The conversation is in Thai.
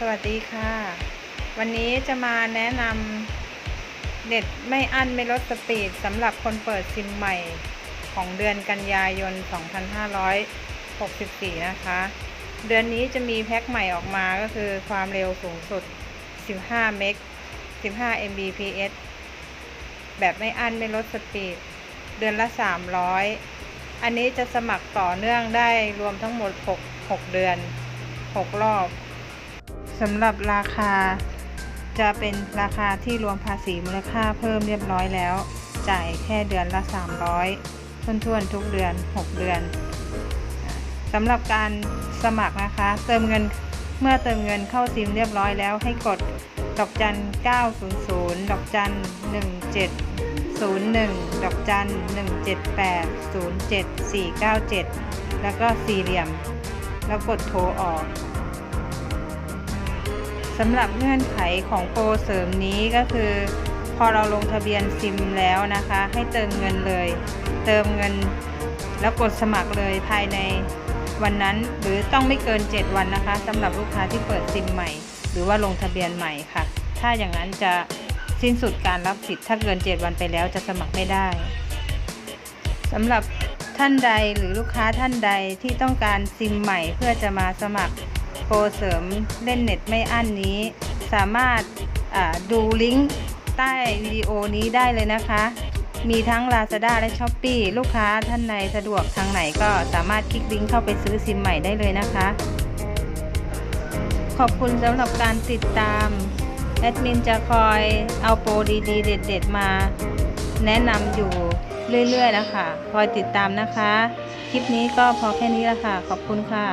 สวัสดีค่ะ วันนี้จะมาแนะนำเน็ตไม่อั้นไม่ลดสปีดสำหรับคนเปิดซิมใหม่ของเดือนกันยายน 2564 นะคะ เดือนนี้จะมีแพ็คใหม่ออกมาก็คือความเร็วสูงสุด 15 เมก 15 Mbps แบบไม่อั้นไม่ลดสปีด เดือนละ 300 อันนี้จะสมัครต่อเนื่องได้รวมทั้งหมด 6 6 เดือน 6 รอบ สำหรับราคาจะเป็นราคาที่รวมภาษีมูลค่าเพิ่มเรียบร้อยแล้ว จ่ายแค่เดือนละ 300ทวนๆทุกเดือน 6 เดือนสำหรับการสมัครนะคะ เติมเงินเมื่อเติมเงินเข้าซิมเรียบร้อยแล้วให้กดดอกจัน 900 ดอกจัน 1701 ดอกจัน 178 07497 แล้วก็สี่เหลี่ยม แล้วกดโทรออก สำหรับเงื่อนไขของโปรเสริมนี้ก็คือ พอเราลงทะเบียนซิมแล้วนะคะ ให้เติมเงินเลย เติมเงินแล้วกดสมัครเลยภายในวันนั้น หรือต้องไม่เกิน 7 วันนะคะสำหรับลูกค้าที่เปิดซิมใหม่ หรือว่าลงทะเบียนใหม่ค่ะ ถ้าอย่างนั้นจะสิ้นสุดการรับสิทธิ์ถ้าเกิน 7 วันไปแล้วจะสมัครไม่ได้สำหรับท่านใดหรือลูกค้าท่านใดที่ต้องการซิมใหม่เพื่อจะมาสมัคร โปรเสริมเล่นเน็ตไม่อั้นนี้ สามารถดูลิงก์ใต้วิดีโอนี้ได้เลยนะคะ มีทั้ง Lazada และ s h อ p e e ลูกค้าท่านใดสะดวกทางไหนก็สามารถคลิกลิงก์เข้าไปซื้อซิมใหม่ได้เลยนะคะ ขอบคุณสำหรับการติดตามแอดมินจะคอยเอาโปรดีๆ เด็ด ๆ มาแนะนำอยู่เรื่อยๆนะคะคอยติดตามนะคะ คลิปนี้ก็พอแค่นี้ละค่ะ ขอบคุณค่ะ